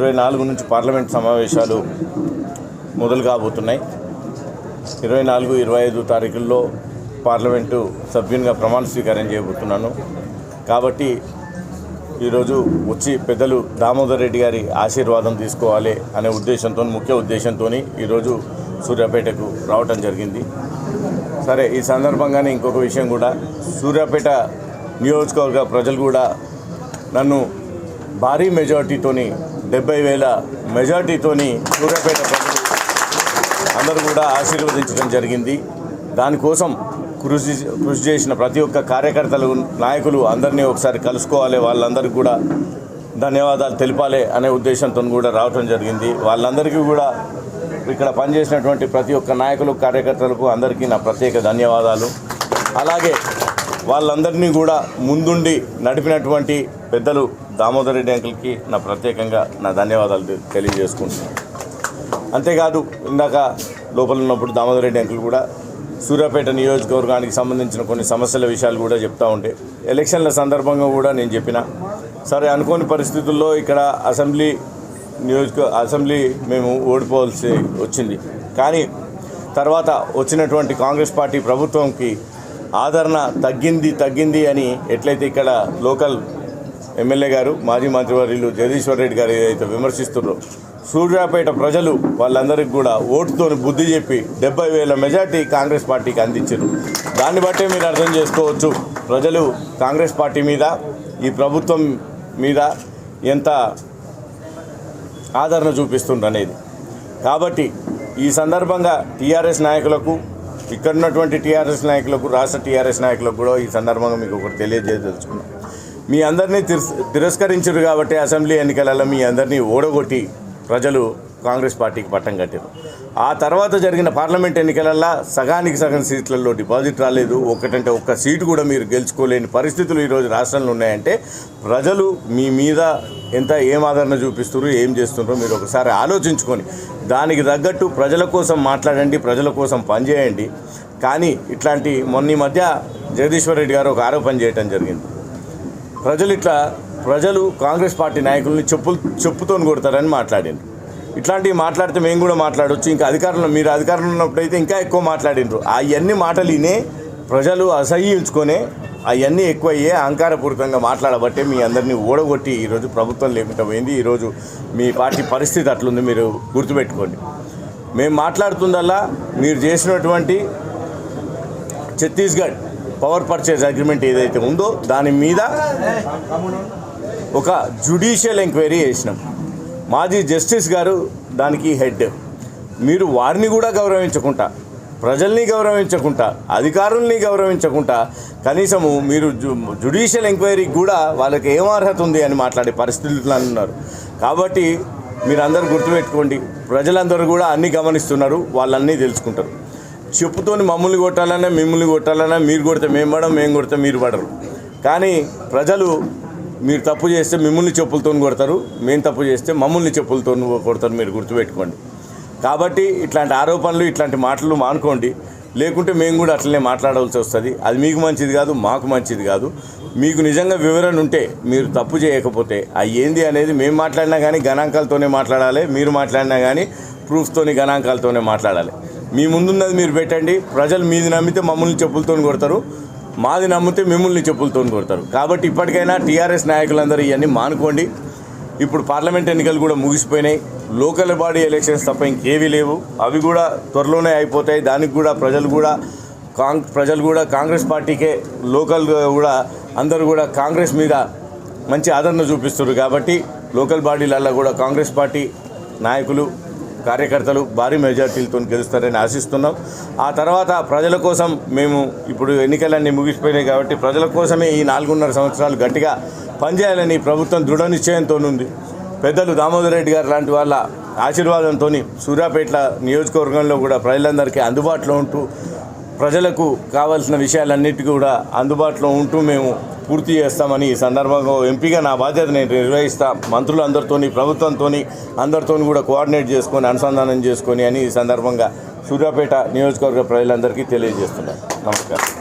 ఇరవై నాలుగు నుంచి పార్లమెంట్ సమావేశాలు మొదలు కాబోతున్నాయి. ఇరవై నాలుగు ఇరవై ఐదు తారీఖుల్లో పార్లమెంటు సభ్యునిగా ప్రమాణ స్వీకారం చేయబోతున్నాను. కాబట్టి ఈరోజు వచ్చి పెద్దలు దామోదర్ రెడ్డి గారి ఆశీర్వాదం తీసుకోవాలి అనే ఉద్దేశంతో ముఖ్య ఉద్దేశంతో ఈరోజు సూర్యాపేటకు రావటం జరిగింది. సరే ఈ సందర్భంగానే ఇంకొక విషయం కూడా. సూర్యాపేట నియోజకవర్గ ప్రజలు కూడా నన్ను భారీ మెజార్టీతోని డెబ్బై వేల మెజార్టీతోని సూర్యాపేట ప్రజలు అందరూ కూడా ఆశీర్వదించడం జరిగింది. దానికోసం కృషి కృషి చేసిన ప్రతి ఒక్క కార్యకర్తలు నాయకులు అందరినీ ఒకసారి కలుసుకోవాలి. వాళ్ళందరికీ కూడా ధన్యవాదాలు తెలిపాలి అనే ఉద్దేశంతో కూడా రావటం జరిగింది. వాళ్ళందరికీ కూడా ఇక్కడ పనిచేసినటువంటి ప్రతి ఒక్క నాయకులు కార్యకర్తలకు అందరికీ నా ప్రత్యేక ధన్యవాదాలు. అలాగే వాళ్ళందరినీ కూడా ముందుండి నడిపినటువంటి పెద్దలు దామోదర్ రెడ్డి అంకుల్కి నా ప్రత్యేకంగా నా ధన్యవాదాలు తెలియజేసుకుంటున్నాను. అంతేకాదు ఇందాక లోపల ఉన్నప్పుడు దామోదర్ రెడ్డి అంకుల్ కూడా సూర్యాపేట నియోజకవర్గానికి సంబంధించిన కొన్ని సమస్యల విషయాలు కూడా చెప్తా ఉండే ఎలక్షన్ల సందర్భంగా కూడా నేను చెప్పిన సరే అనుకోని పరిస్థితుల్లో ఇక్కడ అసెంబ్లీ నియోజక అసెంబ్లీ మేము ఓడిపోవాల్సి వచ్చింది. కానీ తర్వాత వచ్చినటువంటి కాంగ్రెస్ పార్టీ ప్రభుత్వంకి ఆదరణ తగ్గింది తగ్గింది అని ఎట్లయితే ఇక్కడ లోకల్ ఎమ్మెల్యే గారు మాజీ మంత్రివర్యులు జగదీశ్వర్ రెడ్డి గారు ఏదైతే విమర్శిస్తున్నారో సూర్యాపేట ప్రజలు వాళ్ళందరికీ కూడా ఓటుతోని బుద్ధి చెప్పి డెబ్బై వేల మెజార్టీ కాంగ్రెస్ పార్టీకి అందించారు. దాన్ని బట్టే మీరు అర్థం చేసుకోవచ్చు ప్రజలు కాంగ్రెస్ పార్టీ మీద ఈ ప్రభుత్వం మీద ఎంత ఆదరణ చూపిస్తుండ్రు అనేది. కాబట్టి ఈ సందర్భంగా టీఆర్ఎస్ నాయకులకు ఇక్కడ ఉన్నటువంటి టీఆర్ఎస్ నాయకులకు రాష్ట్ర టీఆర్ఎస్ నాయకులకు కూడా ఈ సందర్భంగా మీకు ఒకటి తెలియజేయదలుచుకున్నాం. మీ అందరినీ తిరస్ తిరస్కరించారు కాబట్టి అసెంబ్లీ ఎన్నికలలో మీ అందరినీ ఓడగొట్టి ప్రజలు కాంగ్రెస్ పార్టీకి పట్టం కట్టారు. ఆ తర్వాత జరిగిన పార్లమెంట్ ఎన్నికలల్లో సగానికి సగం సీట్లలో డిపాజిట్ రాలేదు. ఒకటంటే ఒక్క సీటు కూడా మీరు గెలుచుకోలేని పరిస్థితులు ఈరోజు రాష్ట్రంలో ఉన్నాయంటే ప్రజలు మీ మీద ఎంత ఏం ఆదరణ చూపిస్తున్నారు ఏం చేస్తున్నారో మీరు ఒకసారి ఆలోచించుకొని దానికి తగ్గట్టు ప్రజల కోసం మాట్లాడండి ప్రజల కోసం పనిచేయండి. కానీ ఇట్లాంటి మొన్న మధ్య జగదీశ్వర్ రెడ్డి గారు ఒక ఆరోపణ చేయడం జరిగింది. ప్రజలు ఇట్లా ప్రజలు కాంగ్రెస్ పార్టీ నాయకుల్ని చెప్పు చెప్పుతోని కొడతారని మాట్లాడారు ఇట్లాంటివి మాట్లాడితే మేము కూడా మాట్లాడవచ్చు ఇంకా అధికారంలో మీరు అధికారంలో ఉన్నప్పుడైతే ఇంకా ఎక్కువ మాట్లాడిండ్రు అవన్నీ మాటలు వినే ప్రజలు అసహ్యించుకొని అవన్నీ ఎక్కువ అయ్యే అహంకారపూరితంగా మాట్లాడబట్టే మీ అందరినీ ఓడగొట్టి ఈరోజు ప్రభుత్వం లేకుండా పోయింది ఈరోజు మీ పార్టీ పరిస్థితి అట్లుంది మీరు గుర్తుపెట్టుకోండి. మేము మాట్లాడుతుందల్లా మీరు చేసినటువంటి ఛత్తీస్గఢ్ పవర్ పర్చేజ్ అగ్రిమెంట్ ఏదైతే ఉందో దాని మీద ఒక జుడిషియల్ ఎంక్వైరీ చేసినాం. మాజీ జస్టిస్ గారు దానికి హెడ్. మీరు వారిని కూడా గౌరవించకుండా ప్రజల్ని గౌరవించకుండా అధికారుల్ని గౌరవించకుండా కనీసము మీరు జు జుడిషియల్ ఎంక్వైరీకి కూడా వాళ్ళకి ఏం అర్హత ఉంది అని మాట్లాడే పరిస్థితులు ఉన్నారు. కాబట్టి మీరందరూ గుర్తుపెట్టుకోండి ప్రజలందరూ కూడా అన్నీ గమనిస్తున్నారు వాళ్ళన్నీ తెలుసుకుంటారు. చెప్పుతోని మమ్మల్ని కొట్టాలన్నా మిమ్మల్ని కొట్టాలన్నా మీరు కొడితే మేము పడం మేము కొడితే మీరు పడరు. కానీ ప్రజలు మీరు తప్పు చేస్తే మిమ్మల్ని చెప్పులతో కొడతారు మేము తప్పు చేస్తే మమ్మల్ని చెప్పులతో కొడతారు మీరు గుర్తుపెట్టుకోండి. కాబట్టి ఇట్లాంటి ఆరోపణలు ఇట్లాంటి మాటలు మానుకోండి. లేకుంటే మేము కూడా అట్లనే మాట్లాడవలసి వస్తుంది. అది మీకు మంచిది కాదు మాకు మంచిది కాదు. మీకు నిజంగా వివరణ ఉంటే మీరు తప్పు చేయకపోతే అవి ఏంది అనేది మేము మాట్లాడినా కానీ గణాంకాలతోనే మాట్లాడాలి. మీరు మాట్లాడినా కానీ ప్రూఫ్తోని గణాంకాలతోనే మాట్లాడాలి. మీ ముందున్నది మీరు పెట్టండి. ప్రజలు మీది నమ్మితే మమ్మల్ని చెప్పులతో కొడతారు. మాది నమ్మితే మిమ్మల్ని చెప్పులతో కొడతారు. కాబట్టి ఇప్పటికైనా టీఆర్ఎస్ నాయకులందరూ ఇవన్నీ మానుకోండి. ఇప్పుడు పార్లమెంట్ ఎన్నికలు కూడా ముగిసిపోయినాయి. లోకల్ బాడీ ఎలక్షన్స్ తప్ప ఇంకేవీ లేవు. అవి కూడా త్వరలోనే అయిపోతాయి. దానికి కూడా ప్రజలు కూడా కాంగ్ ప్రజలు కూడా కాంగ్రెస్ పార్టీకే లోకల్ కూడా అందరూ కూడా కాంగ్రెస్ మీద మంచి ఆదరణ చూపిస్తారు కాబట్టి లోకల్ బాడీలల్లో కూడా కాంగ్రెస్ పార్టీ నాయకులు కార్యకర్తలు భారీ మెజార్టీలతో గెలుస్తారని ఆశిస్తున్నాం. ఆ తర్వాత ప్రజల కోసం మేము ఇప్పుడు ఎన్నికలన్నీ ముగిసిపోయినాయి కాబట్టి ప్రజల కోసమే ఈ నాలుగున్నర సంవత్సరాలు గట్టిగా పనిచేయాలని ప్రభుత్వం దృఢ నిశ్చయంతో ఉంది. పెద్దలు దామోదర్ రెడ్డి గారు లాంటి వాళ్ళ ఆశీర్వాదంతో సూర్యాపేట నియోజకవర్గంలో కూడా ప్రజలందరికీ అందుబాటులో ఉంటూ ప్రజలకు కావాల్సిన విషయాలన్నిటి కూడా అందుబాటులో ఉంటూ మేము పూర్తి చేస్తామని ఈ సందర్భంగా ఎంపీగా నా బాధ్యత నేను నిర్వహిస్తా. మంత్రులందరితోని ప్రభుత్వంతోని అందరితోని కూడా కోఆర్డినేట్ చేసుకొని అనుసంధానం చేసుకొని అని ఈ సందర్భంగా సూర్యాపేట నియోజకవర్గ ప్రజలందరికీ తెలియజేస్తున్నాను. నమస్కారం.